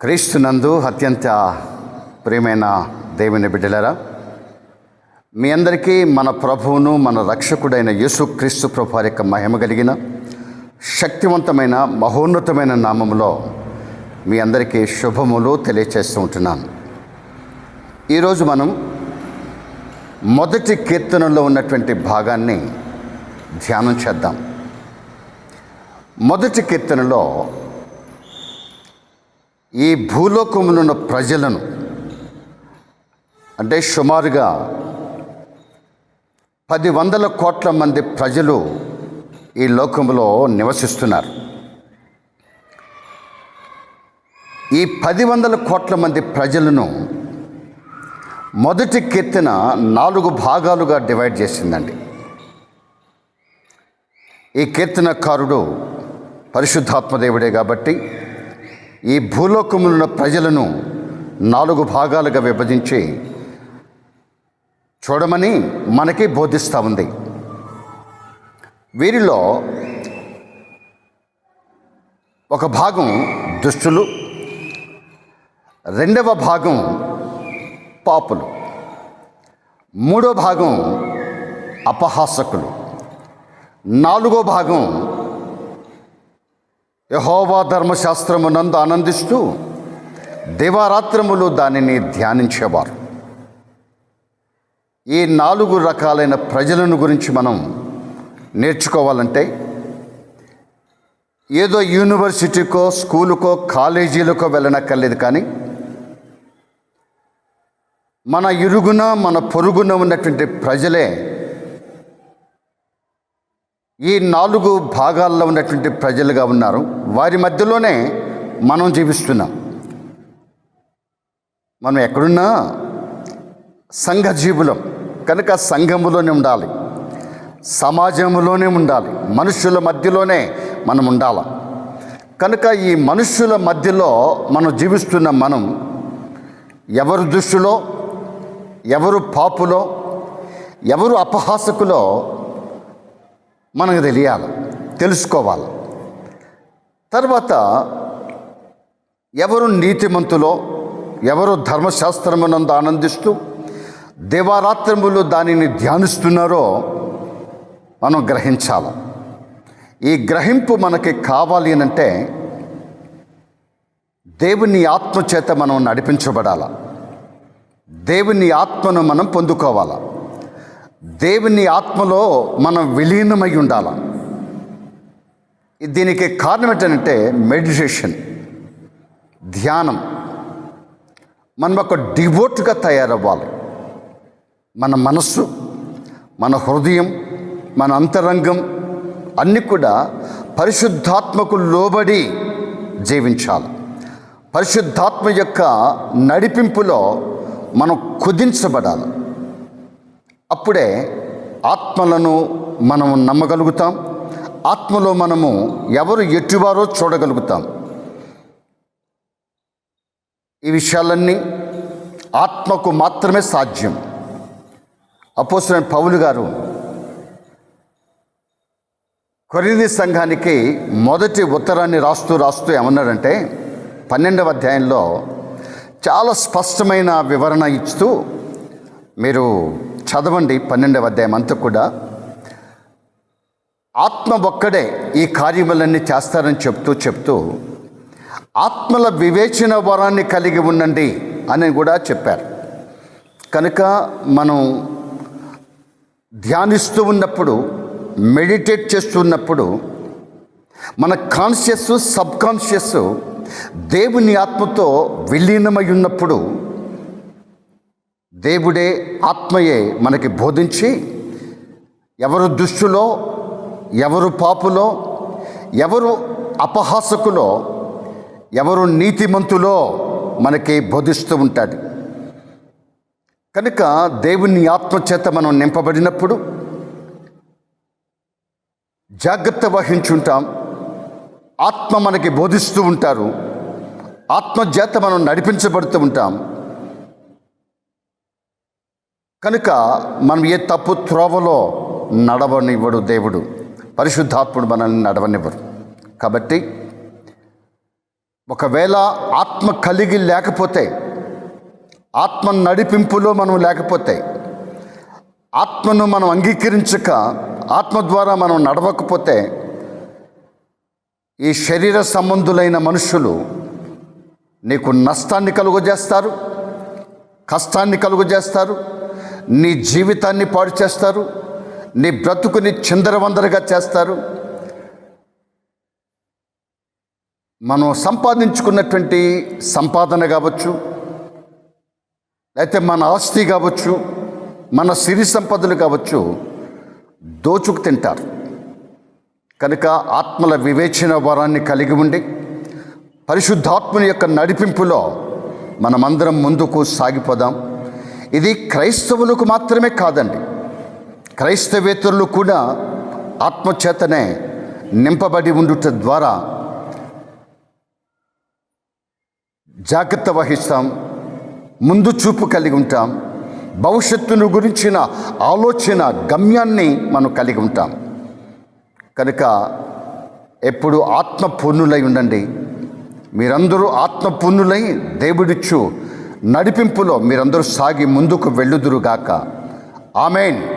క్రీస్తునందు అత్యంత ప్రియమైన దేవుని బిడ్డలరా మీ అందరికీ మన ప్రభువును మన రక్షకుడైన యేసు క్రీస్తు ప్రభు యొక్క మహిమ కలిగిన శక్తివంతమైన మహోన్నతమైన నామములో మీ అందరికీ శుభములు తెలియచేస్తూ ఉంటున్నాను. ఈరోజు మనం మొదటి కీర్తనలో ఉన్నటువంటి భాగాన్ని ధ్యానం చేద్దాం. మొదటి కీర్తనలో ఈ భూలోకములున్న ప్రజలను అంటే సుమారుగా పది వందల కోట్ల మంది ప్రజలు ఈ లోకంలో నివసిస్తున్నారు. ఈ పది వందల కోట్ల మంది ప్రజలను మొదటి కీర్తన నాలుగు భాగాలుగా డివైడ్ చేసిందండి. ఈ కీర్తనకారుడు పరిశుద్ధాత్మదేవుడే కాబట్టి ఈ భూలోకములున్న ప్రజలను నాలుగు భాగాలుగా విభజించి చూడమని మనకి బోధిస్తూ ఉంది. వీరిలో ఒక భాగం దుష్టులు రెండవ భాగం పాపులు మూడో భాగం అపహాసకులు నాలుగో భాగం యహోవా ధర్మశాస్త్రము నందు ఆనందిస్తూ దివారాత్రములు దానిని ధ్యానించేవారు. ఈ నాలుగు రకాలైన ప్రజలను గురించి మనం నేర్చుకోవాలంటే ఏదో యూనివర్సిటీకో స్కూలుకో కాలేజీలకో వెళ్ళనక్కర్లేదు కానీ మన ఇరుగున మన పొరుగున ఉన్నటువంటి ప్రజలే ఈ నాలుగు భాగాల్లో ఉన్నటువంటి ప్రజలుగా ఉన్నారు. వారి మధ్యలోనే మనం జీవిస్తున్నాం. మనం ఎక్కడున్నా సంఘ జీవులం. కనుక సంఘములోనే ఉండాలి. సమాజంలోనే ఉండాలి. మనుషుల మధ్యలోనే మనం ఉండాలి. కనుక ఈ మనుషుల మధ్యలో మనం జీవిస్తున్న మనం ఎవరు దృష్టిలో ఎవరు పాపులో ఎవరు అపహాసకులో మనకు తెలియాలి తెలుసుకోవాలి. తర్వాత ఎవరు నీతిమంతులో ఎవరు ధర్మశాస్త్రమునందు ఆనందిస్తూ దేవారాత్రములు దానిని ధ్యానిస్తున్నారో మనం గ్రహించాలి. ఈ గ్రహింపు మనకి కావాలి అంటే దేవుని ఆత్మ చేత మనం నడిపించబడాల. దేవుని ఆత్మను మనం పొందుకోవాలి. దేవుని ఆత్మలో మనం విలీనమై ఉండాలి? దీనికి కారణం ఏంటంటే మెడిటేషన్ ధ్యానం. మనం ఒక డివోట్గా తయారవ్వాలి. మన మనస్సు మన హృదయం మన అంతరంగం అన్నీ కూడా పరిశుద్ధాత్మకు లోబడి జీవించాలి. పరిశుద్ధాత్మ యొక్క నడిపింపులో మనం కుదించబడాలి. అప్పుడే ఆత్మలను మనం నమ్మగలుగుతాం. ఆత్మలో మనము ఎవరు ఎట్టివారో చూడగలుగుతాం. ఈ విషయాలన్నీ ఆత్మకు మాత్రమే సాధ్యం. అపోసిన పౌలు గారు కొరింది సంఘానికి మొదటి ఉత్తరాన్ని రాస్తూ రాస్తూ ఏమన్నాడంటే పన్నెండవ అధ్యాయంలో చాలా స్పష్టమైన వివరణ ఇస్తూ మీరు చదవండి పన్నెండవ అధ్యాయం అంతా కూడా. ఆత్మ ఒక్కడే ఈ కార్యములన్నీ చేస్తారని చెప్తూ చెప్తూ ఆత్మల వివేచన వరాన్ని కలిగి ఉండండి అని కూడా చెప్పారు. కనుక మనం ధ్యానిస్తూ ఉన్నప్పుడు మెడిటేట్ చేస్తున్నప్పుడు మన కాన్షియస్ సబ్ కాన్షియస్ దేవుని ఆత్మతో విలీనమై ఉన్నప్పుడు దేవుడే ఆత్మయే మనకి బోధించి ఎవరు దుష్టులో ఎవరు పాపులో ఎవరు అపహాసకులో ఎవరు నీతిమంతులో మనకి బోధిస్తూ ఉంటాడు. కనుక దేవుని ఆత్మ చేత మనం నింపబడినప్పుడు జాగ్రత్త వహించుంటాం. ఆత్మ మనకి బోధిస్తూ ఉంటారు. ఆత్మ చేత మనం నడిపించబడుతూ ఉంటాం. కనుక మనం ఏ తప్పు త్రోవలో నడవనివ్వడు దేవుడు. పరిశుద్ధాత్ముడు మనల్ని నడవనివ్వరు కాబట్టి ఒకవేళ ఆత్మ కలిగి లేకపోతే ఆత్మ నడిపింపులో మనం లేకపోతే ఆత్మను మనం అంగీకరించక ఆత్మ ద్వారా మనం నడవకపోతే ఈ శరీర సంబంధులైన మనుషులు నీకు నష్టాన్ని కలుగజేస్తారు కష్టాన్ని కలుగజేస్తారు నీ జీవితాన్ని పాడు చేస్తారు నీ బ్రతుకుని చిందరవందరగా చేస్తారు. మనం సంపాదించుకున్నటువంటి సంపాదన కావచ్చు అయితే మన ఆస్తి కావచ్చు మన సిరి సంపదలు కావచ్చు దోచుకు తింటారు. కనుక ఆత్మల వివేచన వరాన్ని కలిగి ఉండి పరిశుద్ధాత్మని యొక్క నడిపింపులో మనమందరం ముందుకు సాగిపోదాం. ఇది క్రైస్తవులకు మాత్రమే కాదండి. క్రైస్తవేతరులు కూడా ఆత్మచేతనే నింపబడి ఉండుట ద్వారా జాగ్రత్త వహిస్తాం ముందు చూపు కలిగి ఉంటాం భవిష్యత్తును గురించిన ఆలోచన గమ్యాన్ని మనం కలిగి ఉంటాం. కనుక ఎప్పుడు ఆత్మ పూర్ణులై ఉండండి. మీరందరూ ఆత్మ పూర్ణులై దేవుడిచ్చు నడిపింపులో మీరందరూ సాగి ముందుకు వెళ్ళుదురుగాక. ఆమెన్.